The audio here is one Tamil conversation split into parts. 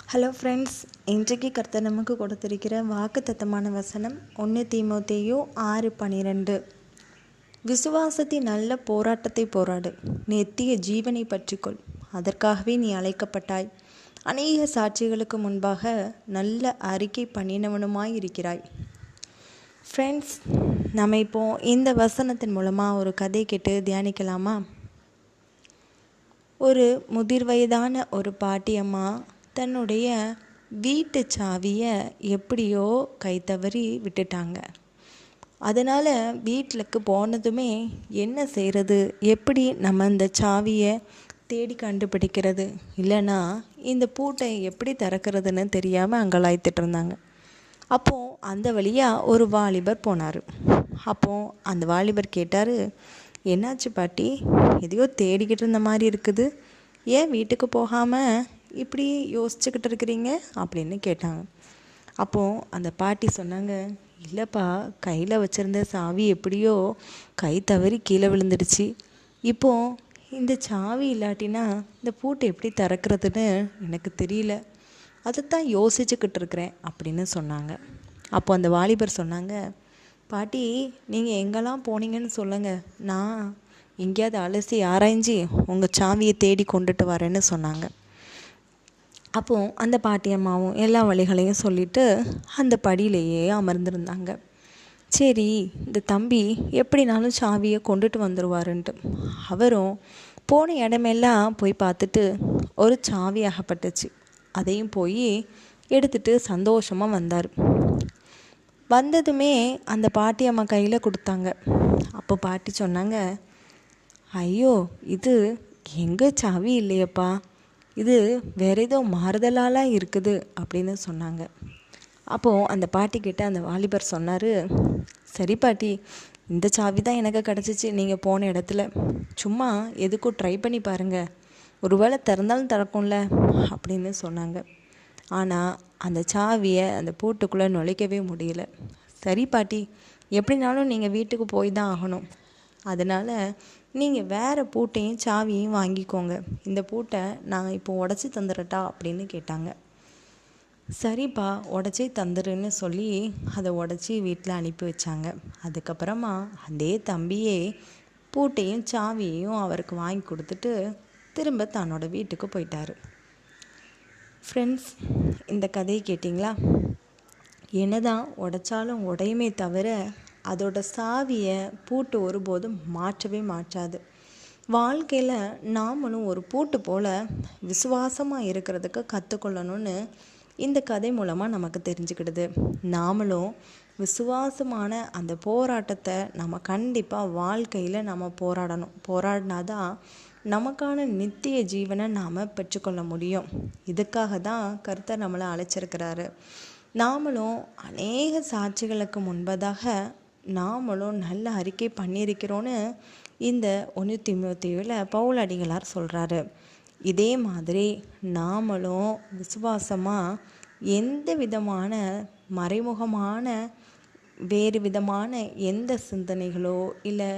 ஹலோ ஃப்ரெண்ட்ஸ் இன்றைக்கு கர்த்தர் நமக்கு கொடுத்திருக்கிற வாக்கு தத்தமான வசனம் ஒன்று தீமோத்தேயோ ஆறு பனிரெண்டு. விசுவாசத்தின் நல்ல போராட்டத்தை போராடு. நெத்திய ஜீவனை பற்றிக்கொள். அதற்காகவே நீ அழைக்கப்பட்டாய். அநேக சாட்சிகளுக்கு முன்பாக நல்ல அறிக்கை பண்ணினவனுமாய் இருக்கிறாய். ஃப்ரெண்ட்ஸ் நம்ம இப்போ இந்த வசனத்தின் மூலமாக ஒரு கதை கேட்டு தியானிக்கலாமா? ஒரு முதிர் வயதான ஒரு பாட்டியம்மா தன்னுடைய வீட்டு சாவியை எப்படியோ கை தவறி விட்டுட்டாங்க. அதனால் வீட்டிலுக்கு போனதுமே என்ன செய்கிறது எப்படி நம்ம இந்த சாவியை தேடி கண்டுபிடிக்கிறது? இல்லைன்னா இந்த பூட்டை எப்படி திறக்கிறதுன்னு தெரியாமல் அங்கலாய்த்துட்டு இருந்தாங்க. அப்போது அந்த வழியாக ஒரு வாலிபர் போனார். அப்போது அந்த வாலிபர் கேட்டார் என்னாச்சு பாட்டி? எதையோ தேடிக்கிட்டு இருந்த மாதிரி இருக்குது. ஏன் வீட்டுக்கு போகாமல் இப்படி யோசிச்சுக்கிட்டு இருக்கிறீங்க அப்படின்னு கேட்டாங்க. அப்போது அந்த பாட்டி சொன்னாங்க இல்லைப்பா கையில் வச்சுருந்த சாவி எப்படியோ கை தவறி கீழே விழுந்துடுச்சு. இப்போது இந்த சாவி இல்லாட்டினா இந்த பூட்டை எப்படி திறக்கிறதுன்னு எனக்கு தெரியல. அதைத்தான் யோசிச்சுக்கிட்டு இருக்கிறேன் அப்படின்னு சொன்னாங்க. அப்போ அந்த வாலிபர் சொன்னாங்க பாட்டி நீங்கள் எங்கெல்லாம் போனீங்கன்னு சொல்லுங்கள் நான் எங்கேயாவது அலசி ஆராய்ஞ்சி உங்கள் சாவியை தேடி கொண்டுட்டு வரேன்னு சொன்னாங்க. அப்போது அந்த பாட்டியம்மாவும் எல்லா வழிகளையும் சொல்லிவிட்டு அந்த படியிலேயே அமர்ந்திருந்தாங்க. சரி இந்த தம்பி எப்படினாலும் சாவியை கொண்டுட்டு வந்துடுவாருன்ட்டு அவரும் போன இடமெல்லாம் போய் பார்த்துட்டு ஒரு சாவி அகப்பட்டுச்சு. அதையும் போய் எடுத்துட்டு சந்தோஷமாக வந்தார். வந்ததுமே அந்த பாட்டி அம்மா கையில் கொடுத்தாங்க. அப்போ பாட்டி சொன்னாங்க ஐயோ இது எங்கள் சாவி இல்லையப்பா? இது வேற ஏதோ மாறுதலாலாம் இருக்குது அப்படின்னு சொன்னாங்க. அப்போது அந்த பாட்டிக்கிட்ட அந்த வாலிபர் சொன்னார் சரி பாட்டி இந்த சாவி தான் எனக்கு கிடச்சிச்சு நீங்கள் போன இடத்துல. சும்மா எதுக்கும் ட்ரை பண்ணி பாருங்கள் ஒருவேளை திறந்தாலும் திறக்கும்ல அப்படின்னு சொன்னாங்க. ஆனால் அந்த சாவியை அந்த பூட்டுக்குள்ளே நுழைக்கவே முடியல. சரி பாட்டி எப்படினாலும் நீங்கள் வீட்டுக்கு போய் தான் ஆகணும். அதனால் நீங்கள் வேறு பூட்டையும் சாவியையும் வாங்கிக்கோங்க. இந்த பூட்டை நான் இப்போ உடச்சி தந்துடட்டா அப்படின்னு கேட்டாங்க. சரிப்பா உடச்சி தந்துருன்னு சொல்லி அதை உடச்சி வீட்டில் அனுப்பி வச்சாங்க. அதுக்கப்புறமா அதே தம்பியே பூட்டையும் சாவியையும் அவருக்கு வாங்கி கொடுத்துட்டு திரும்ப தன்னோட வீட்டுக்கு போயிட்டார். ஃப்ரெண்ட்ஸ் இந்த கதையை கேட்டிங்களா? என்னதான் உடைச்சாலும் உடையுமே தவிர அதோட சாவியை பூட்டு ஒருபோதும் மாற்றவே மாற்றாது வாழ்க்கையில் நாமளும் ஒரு பூட்டு போல் விசுவாசமாக இருக்கிறதுக்கு கற்றுக்கொள்ளணும்னு இந்த கதை மூலமாக நமக்கு தெரிஞ்சுக்கிடுது. நாமளும் விசுவாசமான அந்த போராட்டத்தை நம்ம கண்டிப்பாக வாழ்க்கையில் நம்ம போராடணும். போராடினாதான் நமக்கான நித்திய ஜீவனை நாம் பெற்றுக்கொள்ள முடியும். இதுக்காக தான் கருத்தர் நம்மளை அழைச்சிருக்கிறாரு. நாமளும் அநேக சாட்சிகளுக்கு முன்பதாக நாமளும் நல்ல அறிக்கை பண்ணியிருக்கிறோன்னு இந்த ஒன்று திமுத்தியில் பவுல் அடிகளார் சொல்கிறாரு இதே மாதிரி நாமளும் விசுவாசமாக எந்த விதமான மறைமுகமான வேறு விதமான எந்த சிந்தனைகளோ இல்லை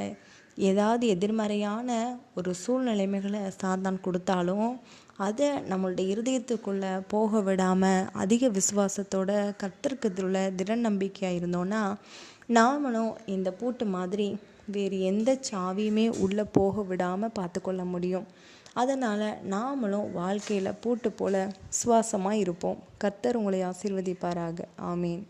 ஏதாவது எதிர்மறையான ஒரு சூழ்நிலைமைகளை சாத்தான் கொடுத்தாலும் அதை நம்மளுடைய இருதயத்துக்குள்ளே போக விடாமல் அதிக விசுவாசத்தோட கத்திருக்கிறதுல திட நம்பிக்கையாக இருந்தோன்னா நாமளும் இந்த பூட்டு மாதிரி வேறு எந்த சாவியுமே உள்ளே போக விடாமல் பார்த்துக்கொள்ள முடியும். அதனால் நாமளும் வாழ்க்கையில் பூட்டு போல் சுவாசமாக இருப்போம். கர்த்தர் உங்களை ஆசீர்வதிப்பாராக. ஆமீன்.